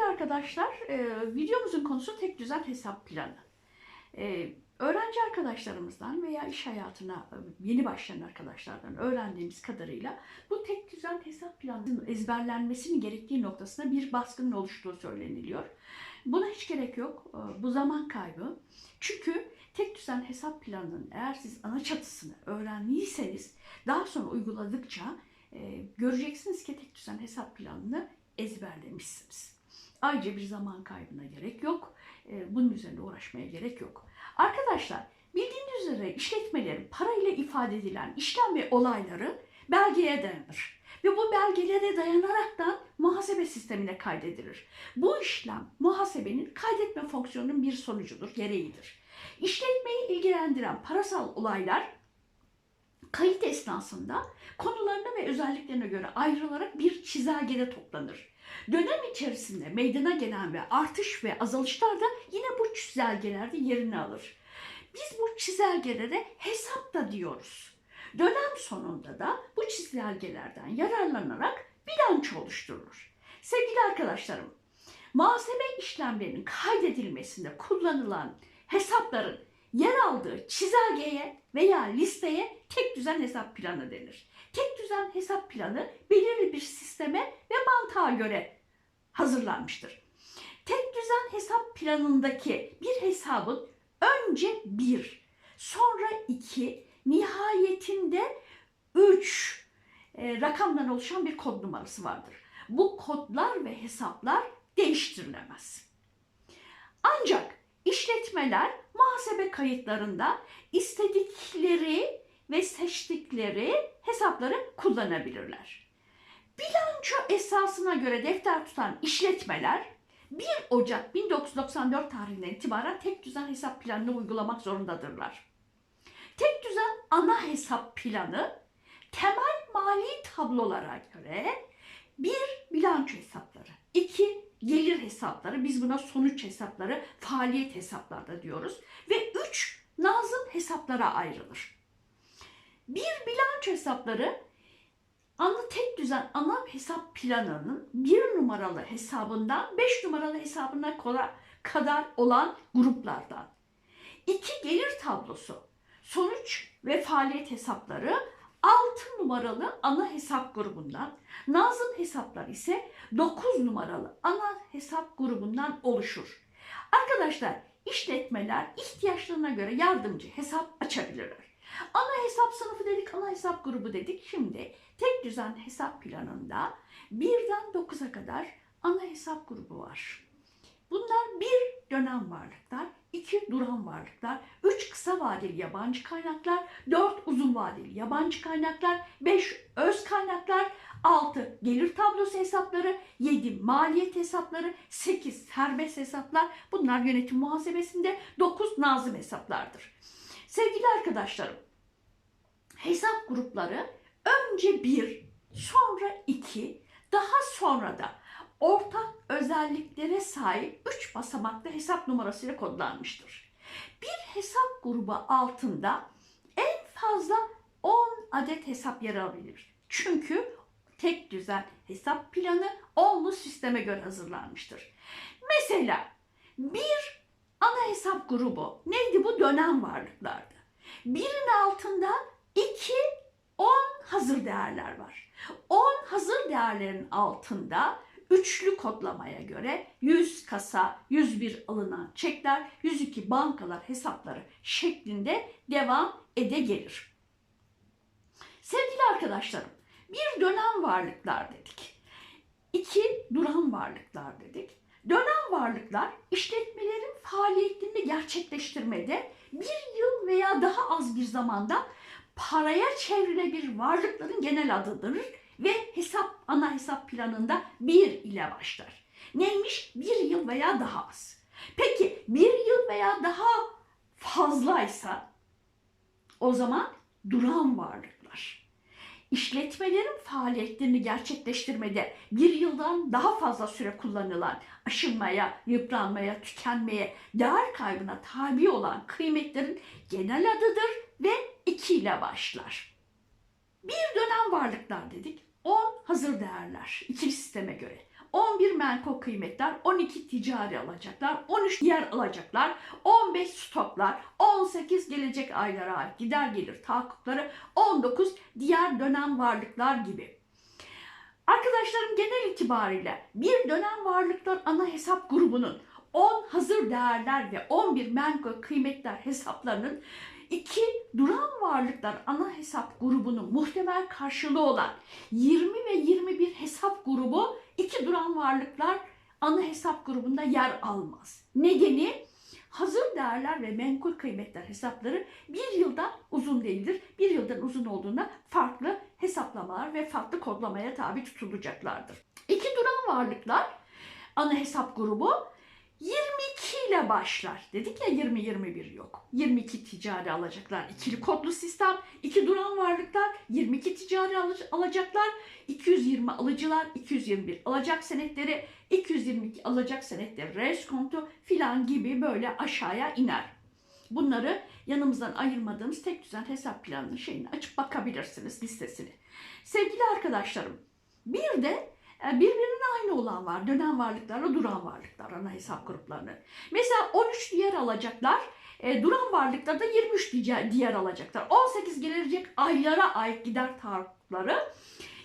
Sevgili arkadaşlar, e, videomuzun konusu tek düzen hesap planı. E, öğrenci arkadaşlarımızdan veya iş hayatına e, yeni başlayan arkadaşlardan öğrendiğimiz kadarıyla bu tek düzen hesap planının ezberlenmesinin gerektiği noktasında bir baskının oluştuğu söyleniliyor. Buna hiç gerek yok. Bu zaman kaybı. Çünkü tek düzen hesap planının eğer siz ana çatısını öğrendiyseniz daha sonra uyguladıkça göreceksiniz ki tek düzen hesap planını ezberlemişsiniz. Ayrıca bir zaman kaybına gerek yok. E, Bunun üzerine uğraşmaya gerek yok. Arkadaşlar bildiğiniz üzere işletmelerin parayla ifade edilen işlem ve olayları belgeye dayanır. Ve bu belgelere dayanaraktan muhasebe sistemine kaydedilir. Bu işlem muhasebenin kaydetme fonksiyonunun bir sonucudur, gereğidir. İşletmeyi ilgilendiren parasal olaylar kayıt esnasında konularına ve özelliklerine göre ayrılarak bir çizelgede toplanır. Dönem içerisinde meydana gelen ve artış ve azalışlar da yine bu çizelgelerde yerini alır. Biz bu çizelgelere hesap da diyoruz. Dönem sonunda da bu çizelgelerden yararlanarak bilanço oluşturulur. Sevgili arkadaşlarım, muhasebe işlemlerinin kaydedilmesinde kullanılan hesapların yer aldığı çizelgeye veya listeye tek düzen hesap planı denir. Tek düzen hesap planı belirli bir sisteme ve mantığa göre hazırlanmıştır. Tek düzen hesap planındaki bir hesabın önce bir, sonra iki, nihayetinde üç e, rakamdan oluşan bir kod numarası vardır. Bu kodlar ve hesaplar değiştirilemez. Ancak işletmeler muhasebe kayıtlarında istedikleri ve seçtikleri hesapları kullanabilirler. Bilanço esasına göre defter tutan işletmeler 1 Ocak 1994 tarihinden itibaren tek düzen hesap planını uygulamak zorundadırlar. Tek düzen ana hesap planı temel mali tablolara göre bir bilanço hesapları, iki gelir hesapları, biz buna sonuç hesapları, faaliyet hesapları diyoruz ve üç nazım hesaplara ayrılır. Bir bilanço hesapları ana tek düzen ana hesap planının bir numaralı hesabından beş numaralı hesabına kadar olan gruplardan. İki gelir tablosu, sonuç ve faaliyet hesapları 6 numaralı ana hesap grubundan, nazım hesaplar ise 9 numaralı ana hesap grubundan oluşur. Arkadaşlar işletmeler ihtiyaçlarına göre yardımcı hesap açabilirler. Ana hesap sınıfı dedik, ana hesap grubu dedik. Şimdi tek düzen hesap planında 1'den 9'a kadar ana hesap grubu var. Bunlar bir dönem varlıklar, iki duran varlıklar, üç kısa vadeli yabancı kaynaklar, dört uzun vadeli yabancı kaynaklar, beş öz kaynaklar, altı gelir tablosu hesapları, yedi maliyet hesapları, sekiz serbest hesaplar. Bunlar yönetim muhasebesinde, dokuz nazım hesaplardır. Sevgili arkadaşlarım, hesap grupları önce bir, sonra iki, daha sonra da ortak özelliklere sahip 3 basamaklı hesap numarasıyla kodlanmıştır. Bir hesap grubu altında en fazla 10 adet hesap yer alabilir. Çünkü tek düzen hesap planı onlu sisteme göre hazırlanmıştır. Mesela bir ana hesap grubu neydi bu dönem varlıklardı. Birin altında 2 10 hazır değerler var. 10 hazır değerlerin altında üçlü kodlamaya göre 100 kasa, 101 alınan çekler, 102 bankalar hesapları şeklinde devam ede gelir. Sevgili arkadaşlarım, bir dönem varlıklar dedik. İki duran varlıklar dedik. Dönem varlıklar işletmelerin faaliyetlerini gerçekleştirmede bir yıl veya daha az bir zamanda paraya çevrilebilir varlıkların genel adıdır ve hesap ana hesap planında bir ile başlar. Neymiş? Bir yıl veya daha az. Peki bir yıl veya daha fazlaysa o zaman duran varlıklar. İşletmelerin faaliyetlerini gerçekleştirmede bir yıldan daha fazla süre kullanılan aşınmaya, yıpranmaya, tükenmeye, değer kaybına tabi olan kıymetlerin genel adıdır ve 2 ile başlar. Bir dönem varlıklar dedik. 10 hazır değerler ikili sisteme göre. 11 menkul kıymetler, 12 ticari alacaklar, 13 diğer alacaklar, 15 stoklar, 18 gelecek aylara ait gider gelir tahakkukları, 19 diğer dönem varlıklar gibi. Arkadaşlarım genel itibariyle bir dönem varlıklar ana hesap grubunun 10 hazır değerler ve 11 menkul kıymetler hesaplarının iki duran varlıklar ana hesap grubunun muhtemel karşılığı olan 20 ve 21 hesap grubu iki duran varlıklar ana hesap grubunda yer almaz. Nedeni hazır değerler ve menkul kıymetler hesapları bir yıldan uzun değildir. Bir yıldan uzun olduğunda farklı hesaplamalar ve farklı kodlamaya tabi tutulacaklardır. İki duran varlıklar ana hesap grubu 22 ile başlar. Dedik ya 20-21 yok. 22 ticari alacaklar. İkili kodlu sistem. iki duran varlıklar 22 ticari alacaklar. 220 alıcılar, 221 alacak senetleri, 222 alacak senetleri, reskontu filan gibi böyle aşağıya iner. Bunları yanımızdan ayırmadığımız tek düzen hesap planının şeyini açıp bakabilirsiniz listesini. Sevgili arkadaşlarım bir de birbirine aynı olan var. Dönem varlıklarla duran varlıklar ana hesap gruplarını. Mesela 13 diğer alacaklar e, duran varlıklarda 23 diğer, alacaklar. 18 gelecek aylara ait gider tahakkukları.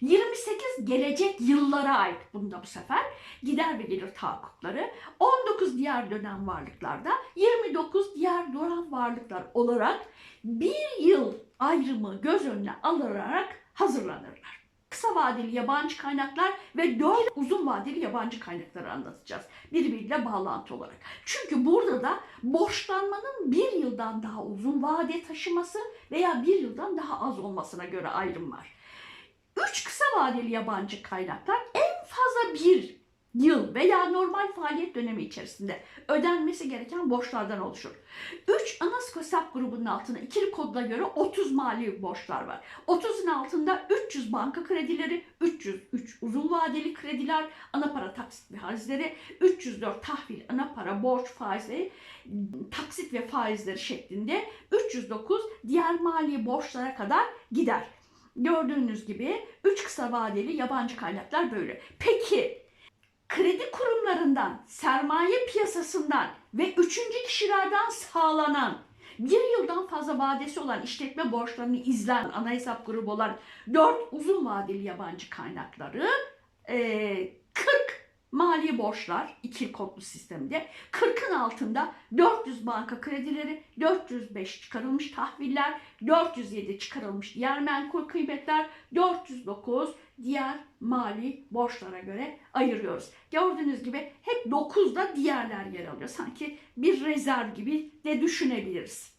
28 gelecek yıllara ait bunda bu sefer gider ve gelir tahakkukları. 19 diğer dönem varlıklarda 29 diğer duran varlıklar olarak bir yıl ayrımı göz önüne alınarak hazırlanırlar. Kısa vadeli yabancı kaynaklar ve dört uzun vadeli yabancı kaynakları anlatacağız. Birbiriyle bağlantı olarak. Çünkü burada da borçlanmanın bir yıldan daha uzun vade taşıması veya bir yıldan daha az olmasına göre ayrım var. Üç kısa vadeli yabancı kaynaklar en fazla bir yıl veya normal faaliyet dönemi içerisinde ödenmesi gereken borçlardan oluşur. 3 ana hesap grubunun altına ikili kodla göre 30 mali borçlar var. 30'un altında 300 banka kredileri, 303 uzun vadeli krediler, ana para taksit ve faizleri, 304 tahvil, ana para borç faizleri, taksit ve faizleri şeklinde 309 diğer mali borçlara kadar gider. Gördüğünüz gibi 3 kısa vadeli yabancı kaynaklar böyle. Peki kredi kurumlarından, sermaye piyasasından ve üçüncü kişilerden sağlanan bir yıldan fazla vadesi olan işletme borçlarını izleyen ana hesap grubu olan 4 uzun vadeli yabancı kaynakları eee, 40 mali borçlar iki kodlu sistemde 40'ın altında 400 banka kredileri, 405 çıkarılmış tahviller, 407 çıkarılmış diğer menkul kıymetler, 409 diğer mali borçlara göre ayırıyoruz. Gördüğünüz gibi hep 9'da diğerler yer alıyor. Sanki bir rezerv gibi de düşünebiliriz.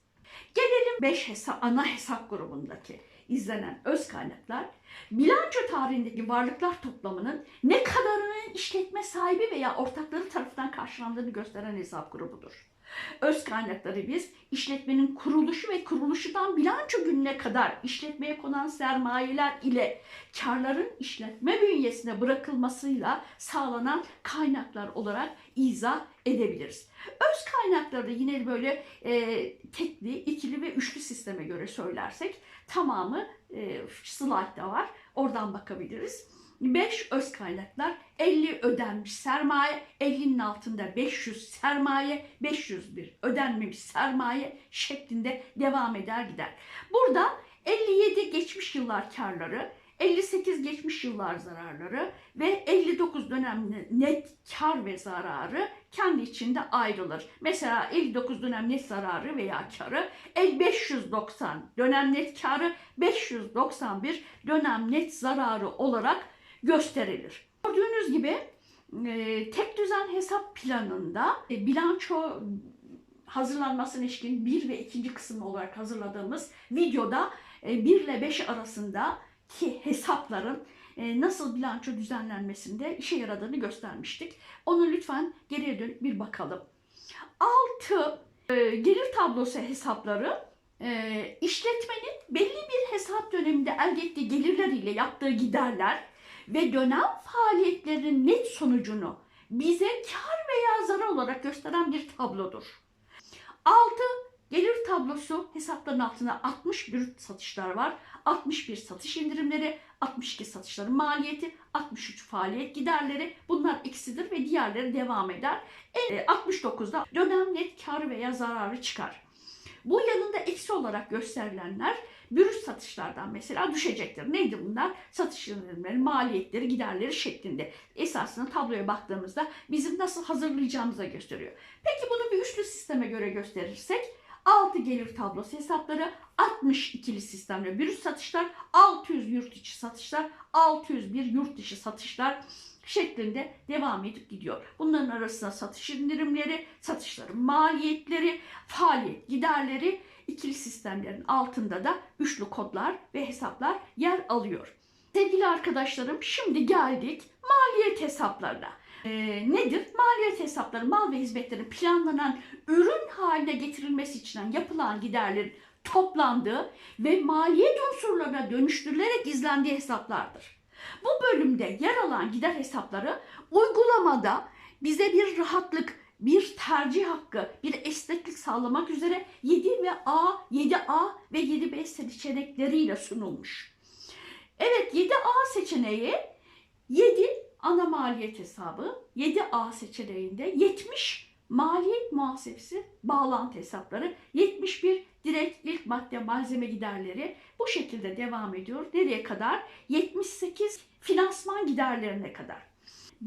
Gelelim 5 hesap, ana hesap grubundaki izlenen öz kaynaklar, bilanço tarihindeki varlıklar toplamının ne kadarının işletme sahibi veya ortakları tarafından karşılandığını gösteren hesap grubudur. Öz kaynakları biz işletmenin kuruluşu ve kuruluşundan bilanço gününe kadar işletmeye konan sermayeler ile karların işletme bünyesine bırakılmasıyla sağlanan kaynaklar olarak izah edebiliriz. Öz kaynakları da yine böyle e, tekli, ikili ve üçlü sisteme göre söylersek tamamı e, slide'da var. Oradan bakabiliriz. 5 öz kaynaklar, 50 ödenmiş sermaye, 50'nin altında 500 sermaye, 501 ödenmemiş sermaye şeklinde devam eder gider. Burada 57 geçmiş yıllar karları, 58 geçmiş yıllar zararları ve 59 dönem net kar ve zararı kendi içinde ayrılır. Mesela 59 dönem net zararı veya karı, el 590 dönem net karı, 591 dönem net zararı olarak gösterilir. Gördüğünüz gibi e, tek düzen hesap planında e, bilanço hazırlanmasına ilişkin bir ve ikinci kısım olarak hazırladığımız videoda e, 1 ile 5 arasındaki hesapların e, nasıl bilanço düzenlenmesinde işe yaradığını göstermiştik. Onu lütfen geriye dönüp bir bakalım. 6 e, gelir tablosu hesapları e, işletmenin belli bir hesap döneminde elde ettiği gelirleriyle yaptığı giderler ve dönem faaliyetlerinin net sonucunu bize kar veya zarar olarak gösteren bir tablodur. 6. Gelir tablosu hesapların altında 61 satışlar var. 61 satış indirimleri, 62 satışların maliyeti, 63 faaliyet giderleri. Bunlar eksidir ve diğerleri devam eder. E, 69'da dönem net kar veya zararı çıkar. Bu yanında eksi olarak gösterilenler bürüt satışlardan mesela düşecektir. Neydi bunlar? Satış yönelimleri, maliyetleri, giderleri şeklinde. Esasında tabloya baktığımızda bizim nasıl hazırlayacağımıza gösteriyor. Peki bunu bir üçlü sisteme göre gösterirsek 6 gelir tablosu hesapları, 60 ikili sistemle brüt satışlar, 600 yurt içi satışlar, 601 yurt dışı satışlar şeklinde devam edip gidiyor. Bunların arasında satış indirimleri, satışların maliyetleri, faaliyet giderleri, ikili sistemlerin altında da üçlü kodlar ve hesaplar yer alıyor. Sevgili arkadaşlarım şimdi geldik maliyet hesaplarına. Ee, nedir? Maliyet hesapları mal ve hizmetlerin planlanan ürün haline getirilmesi için yapılan giderlerin toplandığı ve maliyet unsurlarına dönüştürülerek gizlendiği hesaplardır. Bu bölümde yer alan gider hesapları uygulamada bize bir rahatlık, bir tercih hakkı, bir esneklik sağlamak üzere 7 ve A, 7A ve 7B seçenekleriyle sunulmuş. Evet 7A seçeneği 7 ana maliyet hesabı, 7A seçeneğinde 70 maliyet muhasebesi bağlantı hesapları, 71 direkt ilk madde malzeme giderleri bu şekilde devam ediyor. Nereye kadar? 78 finansman giderlerine kadar.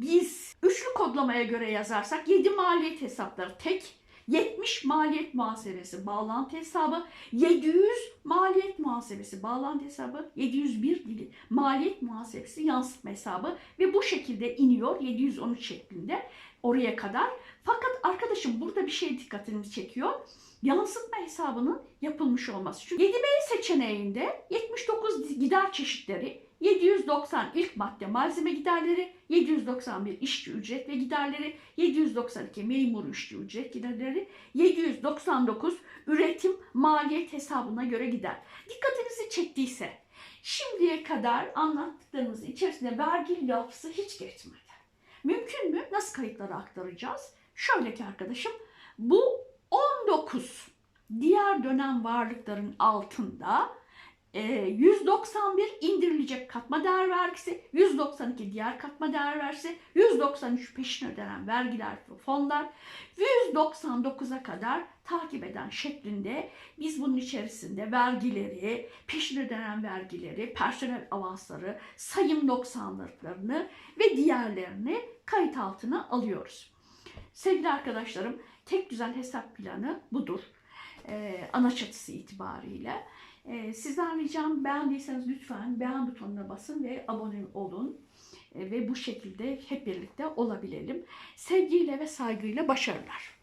Biz üçlü kodlamaya göre yazarsak 7 maliyet hesapları tek, 70 maliyet muhasebesi bağlantı hesabı, 700 maliyet muhasebesi bağlantı hesabı, 701 dili maliyet muhasebesi yansıtma hesabı ve bu şekilde iniyor 713 şeklinde oraya kadar. Fakat arkadaşım burada bir şey dikkatini çekiyor. Yansıtma hesabının yapılmış olması. Çünkü 7B seçeneğinde 79 gider çeşitleri 790 ilk madde malzeme giderleri, 791 işçi ücret ve giderleri, 792 memur işçi ücret giderleri, 799 üretim maliyet hesabına göre gider. Dikkatinizi çektiyse şimdiye kadar anlattıklarımız içerisinde vergi lafzı hiç geçmedi. Mümkün mü? Nasıl kayıtlara aktaracağız? Şöyle ki arkadaşım bu 19 diğer dönem varlıkların altında e, 191 indirilecek katma değer vergisi, 192 diğer katma değer vergisi, 193 peşin ödenen vergiler ve fonlar, 199'a kadar takip eden şeklinde biz bunun içerisinde vergileri, peşin ödenen vergileri, personel avansları, sayım noksanlıklarını ve diğerlerini kayıt altına alıyoruz. Sevgili arkadaşlarım, tek düzen hesap planı budur. Ee, ana çatısı itibariyle. Ee, sizden ricam beğendiyseniz lütfen beğen butonuna basın ve abone olun. Ee, ve bu şekilde hep birlikte olabilelim. Sevgiyle ve saygıyla başarılar.